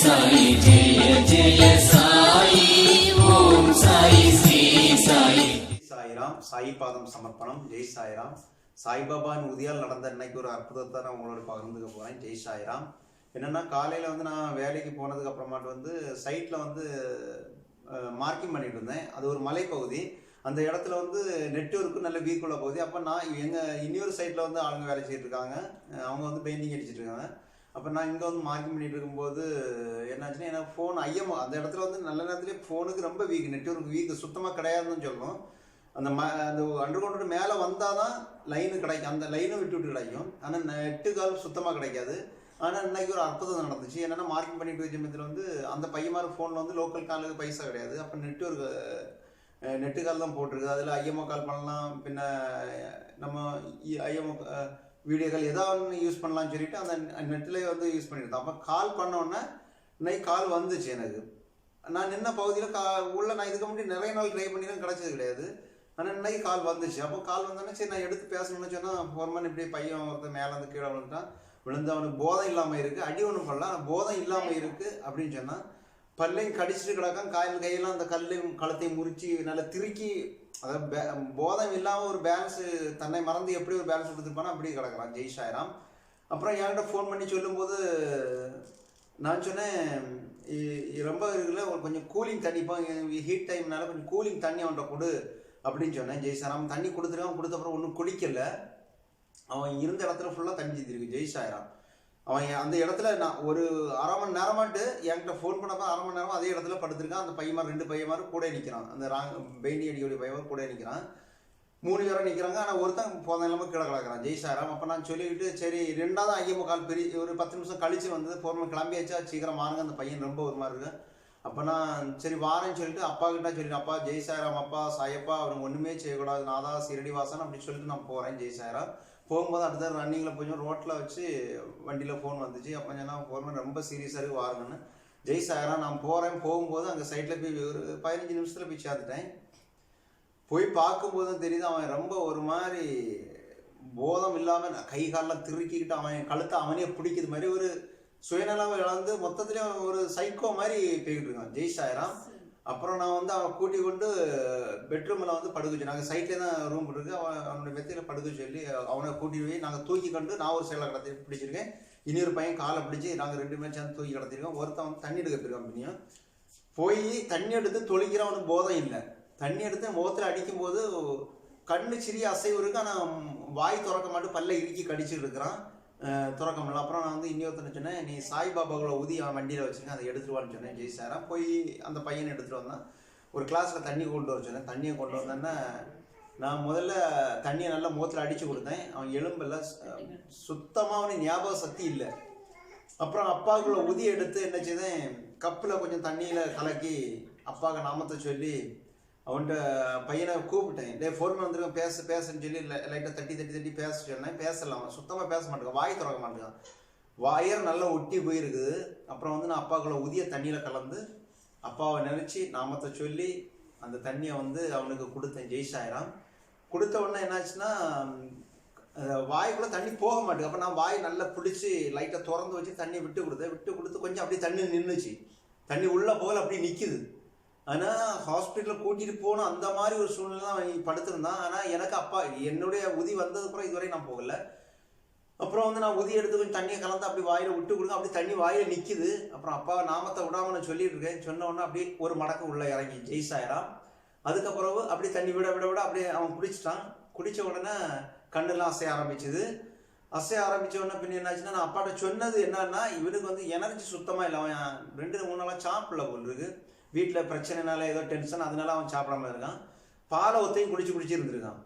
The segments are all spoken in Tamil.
சாயி சாயி பாதம் சமர்ப்பணம் ஜெய் சாய்ராம் சாய்பாபான் உதியால் நடந்த இன்னைக்கு ஒரு அற்புதத்தை நான் உங்களோட பகிர்ந்துக்க போகிறேன் ஜெய் சாய்ராம் என்னன்னா காலையில் வந்து நான் வேலைக்கு போனதுக்கு அப்புறமாட்டு வந்து சைட்டில் வந்து மார்க்கிங் பண்ணிட்டு இருந்தேன். அது ஒரு மலைப்பகுதி. அந்த இடத்துல வந்து நெட்ஒர்க்கு நல்ல வீக்குள்ள போகுது. அப்போ நான் எங்கள் இன்னொரு சைட்டில் வந்து ஆளுங்க வேலை செய்யிட்டு இருக்காங்க. அவங்க வந்து பெயிண்டிங் அடிச்சிட்டு இருக்காங்க. அப்போ நான் இங்கே வந்து மார்க்கிங் பண்ணிட்டு இருக்கும்போது என்னாச்சுன்னா எனக்கு ஃபோன் ஐஎம் அந்த இடத்துல வந்து நல்ல நேரத்துலேயே ஃபோனுக்கு ரொம்ப வீக் நெட்ஒர்க் வீக் சுத்தமாக கிடையாதுன்னு சொல்லணும் அந்த ம அந்த அண்டர் கிரவுண்டோட மேலே வந்தால் தான் லைனு கிடைக்கும். அந்த லைனும் விட்டு விட்டு கிடைக்கும். ஆனால் நெட்டு கால் சுத்தமாக கிடைக்காது. ஆனால் இன்னைக்கு ஒரு அற்புதம் நடந்துச்சு. என்னென்னா மார்க்கிங் பண்ணிட்டு வச்ச மத்தியில் வந்து அந்த பையன் மாதிரி ஃபோனில் வந்து லோக்கல் காலுக்கு பைசா கிடையாது. அப்போ நெட்ஒர்க் நெட்டு கால் தான் போட்டிருக்கு. அதில் ஐஎம்ஓ கால் பண்ணலாம். பின்ன நம்ம ஐஎம்ஓ வீடியோ கால் ஏதாவது யூஸ் பண்ணலாம்னு சொல்லிட்டு அந்த நெட்டில் வந்து யூஸ் பண்ணியிருந்தோம் அப்போ கால் பண்ணோன்னே இன்னைக்கு கால் வந்துச்சு எனக்கு. நான் நின்ன பகுதியில் கா உள்ள நான் இதுக்கு முன்னாடி நிறைய நாள் ட்ரை பண்ணிலாம் கிடச்சது கிடையாது. ஆனால் இன்னைக்கு கால் வந்துச்சு. அப்போ கால் வந்தோடனே சரி நான் எடுத்து பேசணும்னு சொன்னால் ஃபோர்மன் இப்படி பையன் ஒருத்தன் மேலே வந்து கீழே விழுந்துட்டான். விழுந்து அவனுக்கு போதம் இல்லாமல் இருக்குது அடி ஒன்றும் பண்ணலாம் ஆனால் போதம் இல்லாமல் இருக்குது அப்படின்னு சொன்னால் பல்லையும் கடிச்சிட்டு கிடக்கும் காயில் கையெல்லாம் அந்த கல்லையும் களத்தையும் முறிச்சு நல்லா திருக்கி அதாவது பே- போதம் இல்லாமல் ஒரு பேலன்ஸ் தன்னை மறந்து எப்படி ஒரு பேலன்ஸ் கொடுத்துருப்பானோ அப்படி கிடக்கிறான் ஜெய் சாய்ராம். அப்புறம் என்கிட்ட ஃபோன் பண்ணி சொல்லும்போது நான் சொன்னேன் ரொம்ப இருக்குல்ல ஒரு கொஞ்சம் கூலிங் தண்ணி இப்போ ஹீட் டைம்னால கொஞ்சம் கூலிங் தண்ணி அவன்கிட்ட கொடு அப்படின்னு சொன்னேன். ஜெய்சாராம் தண்ணி கொடுத்துருக்கான் கொடுத்த அப்புறம் ஒன்றும் குடிக்கல. அவன் இருந்த இடத்துல ஃபுல்லாக தண்ணி தீர்த்திருக்கு ஜெய் அவன் அந்த இடத்துல நான் ஒரு அரை மணி நேரமாட்டு என்கிட்ட ஃபோன் பண்ணப்ப அரை மணி நேரம் அதே இடத்துல படுத்திருக்கான். அந்த பையன் ரெண்டு பையன் கூட நிற்கிறான் அந்த ராங் பெயிண்டி அடியோடைய பையன் கூட நிற்கிறான் மூணு பேரும் நிற்கிறாங்க ஆனால் ஒருத்தன் போன இல்லாமல் கீழே கிடக்கிறான். ஜெய்சாராம் அப்போ நான் சொல்லிக்கிட்டு சரி ரெண்டாவது ஐயமோ கால் பெரிய ஒரு பத்து நிமிஷம் கழிச்சு வந்தது. ஃபோன் கிளம்பியாச்சா? சீக்கிரம் வாருங்க. அந்த பையன் ரொம்ப ஒரு மாதிரி இருக்கு அப்போ நான் சரி வாரேன்னு சொல்லிட்டு அப்பா கிட்ட சொல்லிட்டு அப்பா ஜெய்சாராம் அப்பா சாயப்பா அவனுக்கு ஒன்றுமே செய்யக்கூடாது. நாதா தான் சிரடிவாசன் அப்படின்னு சொல்லிட்டு நான் போகிறேன் ஜெய்சாராம் போகும்போது அடுத்த ரன்னிங்கில் போய் ரோட்டில் வச்சு வண்டியில் ஃபோன் வந்துச்சு. அப்போ நான் ஃபோன் ரொம்ப சீரியஸாக இருக்கு வாருங்கன்னு ஜெய் சாய்ராம் நான் போகிறேன் போகும்போது அங்கே சைட்டில் போய் ஒரு பதினஞ்சு நிமிஷத்தில் போய் சேர்த்துட்டேன் போய் பார்க்கும்போது தான் தெரியுது அவன் ரொம்ப ஒரு மாதிரி போதம் இல்லாமல் கை காலில் திருக்கிக்கிட்டு அவன் கழுத்தை அவனே பிடிக்கிற மாதிரி ஒரு சுயநலம் இழந்து மொத்தத்திலே ஒரு சைக்கோ மாதிரி போய்கிட்டு இருக்கான். ஜெய் சாய்ராம் அப்புறம் நான் வந்து அவன் கூட்டி கொண்டு பெட்ரூமில் வந்து படுக்க வச்சு நாங்கள் சைட்லேயே தான் ரூம் இருக்குது அவன் அவனுடைய மெத்தையில் படுக்க சொல்லி அவனை கூட்டி போய் நாங்கள் தூக்கி கொண்டு நான் ஒரு சைடில் கடத்தி பிடிச்சிருக்கேன். இன்னொரு பையன் காலை பிடிச்சி நாங்கள் ரெண்டு பேரும் சேர்ந்து தூக்கி கடத்திருக்கோம். ஒருத்தன் வந்து தண்ணி எடுக்க போயிருக்கான் பின்னியும். போய் தண்ணி எடுத்து தொழிக்கிறவனுக்கு போதம் இல்லை. தண்ணி எடுத்து முகத்தில் அடிக்கும்போது கண்ணு சிறிய அசைவு இருக்கு. ஆனால் வாய் திறக்க மாட்டு பல்ல இறுக்கி கடிச்சிட்டு இருக்கிறான். திறக்க முடியல அப்புறம் நான் வந்து இன்னொருத்தனை சொன்னேன் நீ சாய்பாபாவோட ஊதி அவன் வண்டியில் வச்சுருக்கேன் அதை எடுத்துருவான்னு சொன்னேன். ஜெய் போய் அந்த பையனை எடுத்துகிட்டு வந்தான். ஒரு கிளாஸில் தண்ணி கொண்டு வர சொன்னேன். தண்ணியை கொண்டு வந்தேன்னா நான் முதல்ல தண்ணியை நல்லா மூத்தில் அடித்து கொடுத்தேன். அவன் எலும்பெல்லாம் சுத்தமாக அவனுக்கு ஞாபக சக்தி இல்லை. அப்புறம் அப்பாவுக்குள்ள உதி எடுத்து என்ன செய்தேன் கப்பில் கொஞ்சம் தண்ணியில் கலக்கி அப்பாவுக்கு நாமத்தை சொல்லி அவன்கிட்ட பையனை கூப்பிட்டேன். டே ஃபோன் வந்துருக்கேன் பேச பேசுன்னு சொல்லி லைட்டாக தட்டி தட்டி தட்டி பேச சொன்னேன் பேசலாம் அவன். சுத்தமாக பேச மாட்டேங்க வாய் திறக்க மாட்டேங்கான் வாயர் நல்லா ஒட்டி போயிருக்குது. அப்புறம் வந்து நான் அப்பாக்குள்ள உதிய தண்ணியில் கலந்து அப்பாவை நினச்சி நாமத்தை சொல்லி அந்த தண்ணியை வந்து அவனுக்கு கொடுத்தேன். ஜெய்சாயிரம். கொடுத்த உடனே என்னாச்சுன்னா வாய்க்குள்ளே தண்ணி போக மாட்டேங்குது. அப்போ நான் வாய் நல்லா பிடிச்சி லைட்டாக திறந்து வச்சு தண்ணி விட்டு கொடுத்தேன். விட்டு கொடுத்து கொஞ்சம் அப்படியே தண்ணி நின்றுச்சு தண்ணி உள்ளே போகல அப்படியே நிற்கிது ஆனால் ஹாஸ்பிட்டலில் கூட்டிகிட்டு போகணும் அந்த மாதிரி ஒரு சூழ்நிலை தான் அவன் படுத்திருந்தான். ஆனால் எனக்கு அப்பா என்னுடைய உதி வந்ததுக்கப்புறம் இதுவரை நான் போகல. அப்புறம் வந்து நான் உதி எடுத்து கொஞ்சம் தண்ணியை கலந்து அப்படி வாயில் விட்டு கொடுங்க. அப்படி தண்ணி வாயில் நிற்கிது அப்புறம் அப்பா நாமத்தை விடாம நான் சொல்லிட்டு இருக்கேன். சொன்ன உடனே அப்படியே ஒரு மடக்கு உள்ளே இறங்கி ஜெய்சாயிரம் அதுக்கப்புறம் அப்படி தண்ணி விட விட விட அப்படியே அவன் குடிச்சிட்டான். குடித்த உடனே கண்ணெல்லாம் அசைய ஆரம்பிச்சுது. அசைய ஆரம்பித்த உடனே பின் என்னாச்சுன்னா நான் அப்பாட்ட சொன்னது என்னன்னா இவனுக்கு வந்து எனர்ஜி சுத்தமாக இல்லை அவன் ரெண்டு மூணு நாளாக சாப்பிடல போல் இருக்குது வீட்டில் பிரச்சனைனால ஏதோ டென்ஷன் அதனால அவன் சாப்பிடாம இருக்கான். பாலை ஒத்தையும் குடிச்சு குடிச்சு இருந்திருக்கான்.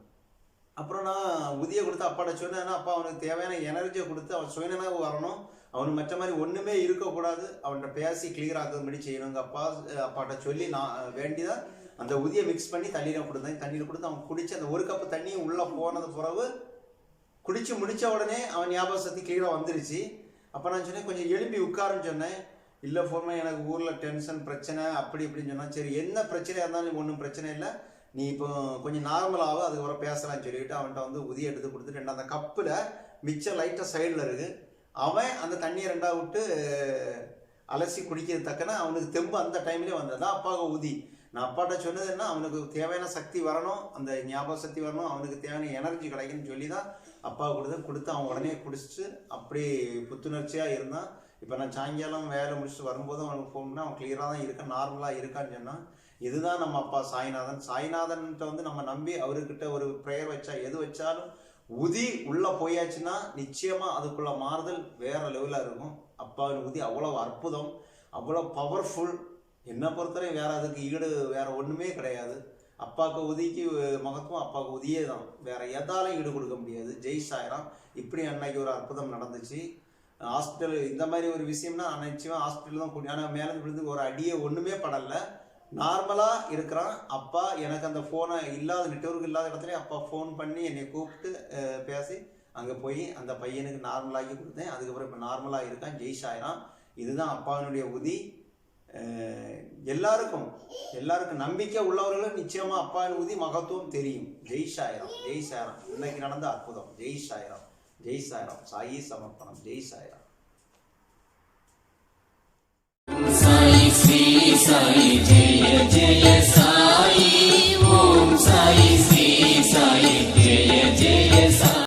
அப்புறம் நான் உதிய கொடுத்து அப்பாட்ட சொன்னேன்னா அப்பா அவனுக்கு தேவையான எனர்ஜியை கொடுத்து அவன் சுயநனாக வரணும். அவனுக்கு மற்ற மாதிரி ஒன்றுமே இருக்கக்கூடாது. அவன்கிட்ட பேசி கிளியர் ஆகுறதுபடி செய்யணுங்க அப்பா. அப்பாட்ட சொல்லி நான் வேண்டிதான் அந்த உதியை மிக்ஸ் பண்ணி தண்ணியில் கொடுத்தேன். தண்ணியில் கொடுத்து அவன் குடிச்சு அந்த ஒரு கப்பு தண்ணியும் உள்ளே போனது பிறகு குடிச்சு முடித்த உடனே அவன் ஞாபக சக்தி கிளியராக வந்துருச்சு. அப்போ நான் சொன்னேன் கொஞ்சம் எழுப்பி உட்காருன்னு சொன்னேன். இல்லை ஃபோர்மே எனக்கு ஊரில் டென்ஷன் பிரச்சனை அப்படி இப்படின்னு சொன்னால் சரி என்ன பிரச்சனையாக இருந்தாலும் ஒன்றும் பிரச்சனை இல்லை. நீ இப்போ கொஞ்சம் நார்மலாக அதுக்கப்புறம் பேசலாம்னு சொல்லிட்டு அவன்கிட்ட வந்து உதிய எடுத்து கொடுத்துட்டு ரெண்டு அந்த கப்பில் மிச்சம் லைட்டாக சைடில் இருக்குது அவன் அந்த தண்ணியை ரெண்டாக விட்டு அலசி குடிக்கிறது தக்கன அவனுக்கு தெம்பு அந்த டைம்லேயே வந்தது. அப்பாவுக்கு ஊதி. நான் அப்பாட்ட சொன்னது என்ன அவனுக்கு தேவையான சக்தி வரணும் அந்த ஞாபக சக்தி வரணும் அவனுக்கு தேவையான எனர்ஜி கிடைக்குன்னு சொல்லி தான் அப்பா கொடுத்து கொடுத்து அவன் உடனே குடிச்சிட்டு அப்படியே புத்துணர்ச்சியாக இருந்தான். இப்போ நான் சாயங்காலம் வேலை முடிச்சுட்டு வரும்போது அவனுக்கு ஃபோன் அவன் கிளியராக தான் இருக்கான் நார்மலாக இருக்கான்னு சொன்னால் இதுதான் நம்ம அப்பா சாய்நாதன். சாய்நாதன்கிட்ட வந்து நம்ம நம்பி அவர்கிட்ட ஒரு ப்ரேயர் வச்சா எது வச்சாலும் உதி உள்ளே போயாச்சுன்னா நிச்சயமாக அதுக்குள்ள மாறுதல் வேற லெவலில் இருக்கும். அப்பாவின் உதி அவ்வளோ அற்புதம் அவ்வளோ பவர்ஃபுல் என்னை பொறுத்தவரை வேற அதுக்கு ஈடு வேற ஒன்றுமே கிடையாது. அப்பாவுக்கு உதிக்கு மகத்துவம் அப்பாவுக்கு உதியே தான் வேற எதாலும் ஈடு கொடுக்க முடியாது. ஜெய் சாய்ராம் இப்படி அன்னைக்கு ஒரு அற்புதம் நடந்துச்சு. ஹாஸ்பிட்டல் இந்த மாதிரி ஒரு விஷயம்னா நிச்சயமாக ஹாஸ்பிட்டல் தான் கூட்டி ஆனால் மேலே விழுந்து ஒரு அடியே ஒன்றுமே படல. நார்மலாக இருக்கிறான். அப்பா எனக்கு அந்த ஃபோனை இல்லாத நெட்வொர்க் இல்லாத இடத்துல அப்பா ஃபோன் பண்ணி என்னை கூப்பிட்டு பேசி அங்கே போய் அந்த பையனுக்கு நார்மலாகி கொடுத்தேன். அதுக்கப்புறம் இப்போ நார்மலாக இருக்கான் ஜெய் ஆயிரான் இதுதான் அப்பாவினுடைய உதி. எல்லாருக்கும் எல்லாருக்கும் நம்பிக்கை உள்ளவர்களும் நிச்சயமாக அப்பாவின் உதி மகத்துவம் தெரியும். ஜெய் சாய்ராம் ஜெய் சாய்ராம் இன்னைக்கு நடந்த அற்புதம் ஜெய் சாய்ராம் జై సాయిరామ్ సాయి సమర్పణం జై సాయిరామ్ సాయి శ్రీ సాయి జయ జయ